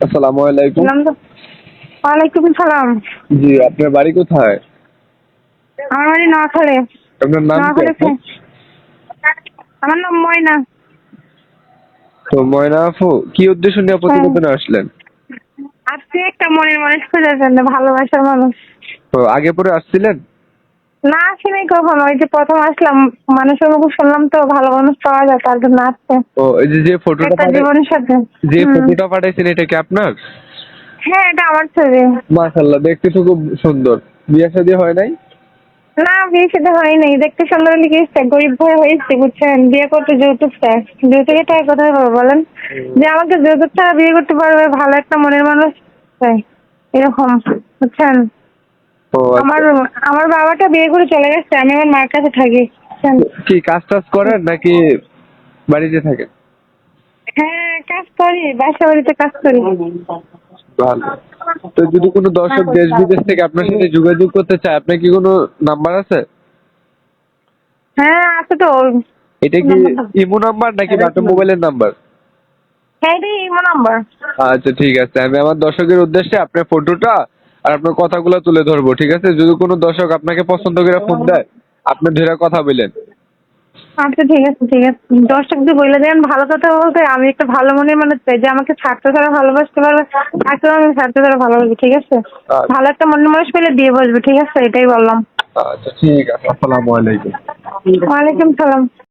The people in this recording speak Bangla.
আসসালামু আলাইকুম। ওয়ালাইকুম সালাম জি আপনার বাড়ি কোথায়? আমার বাড়ি নোয়াখালী। আপনার নাম কি আমার নাম ময়না। তো ময়না আপু কি উদ্দেশ্য নিয়ে প্রতিবেদনে আসলেন? আজকে একটা মনের মানুষ খোঁজার জন্য ভালোবাসার মানুষ। তো আগে পরে আসছিলেন? না আসেনি কখনো ওই যে প্রথম আসলাম মানুষের মুখে শুনলাম তো ভালো মানুষ পাওয়া যায় তার জন্য আসছে। ও এই যে যে ফটোটা জীবনের সাথে যে ফটোটা পাঠাইছেন এটা কি আপনার? হ্যাঁ এটা আমার ছবি। মাশাআল্লাহ দেখতে তো খুব সুন্দর। বিয়ে শাদী হয় নাই? না বিয়ে সাথে হয়নি দেখতে সুন্দর হলে কি গরিব ভাই হয়েছে বুঝছেন? বিয়ে করতে যৌতুক চায় যৌতুকের টাকা কোথায় পাবো বলেন? যে আমাকে যৌতুক ছাড়া বিয়ে করতে পারবে ভালো একটা মনের মানুষ চাই এরকম বুঝছেন? ও আচ্ছা। আমার আমার বাবাটা বিয়ে করে চলে গেছে আমি আমার মার কাছে থাকি। কি কাজ টাজ করেন নাকি বাড়িতে থাকেন? হ্যাঁ কাজ করি বাসা বাড়িতে কাজ করি। ভালো। তো যদি কোনো দর্শক দেশ বিদেশ থেকে আপনার সাথে যোগাযোগ করতে চায় আপনার কি কোনো নাম্বার আছে? হ্যাঁ আছে তো। এটা কি ইমো নাম্বার নাকি বাটা মোবাইলের নাম্বার? হ্যাঁ এটাই ইমো নাম্বার। আচ্ছা ঠিক আছে। আমি আমার দর্শকের উদ্দেশ্যে আপনার ফটোটা আর আপনার কথাগুলো তুলে ধরবো ঠিক আছে? যদি কোনো দর্শক আপনাকে পছন্দ করে ফোন দেয় আপনি ধরে কথা বলেন। আচ্ছা ঠিক আছে ঠিক আছে। দর্শকদের বলে দেন ভালো কথা বলতে আমি একটা ভালো মনে মানে চাই যে আমাকে স্বার্থ ছাড়া ভালোবাসতে পারবে তাকেও আমি স্বার্থ ছাড়া ভালোবাসি ঠিক আছে? আচ্ছা। ভালো একটা মনে মানুষ পেলে দিয়ে বসবে ঠিক আছে? এটাই বললাম। আচ্ছা ঠিক আছে আসসালামু আলাইকুম। ওয়ালাইকুম সালাম।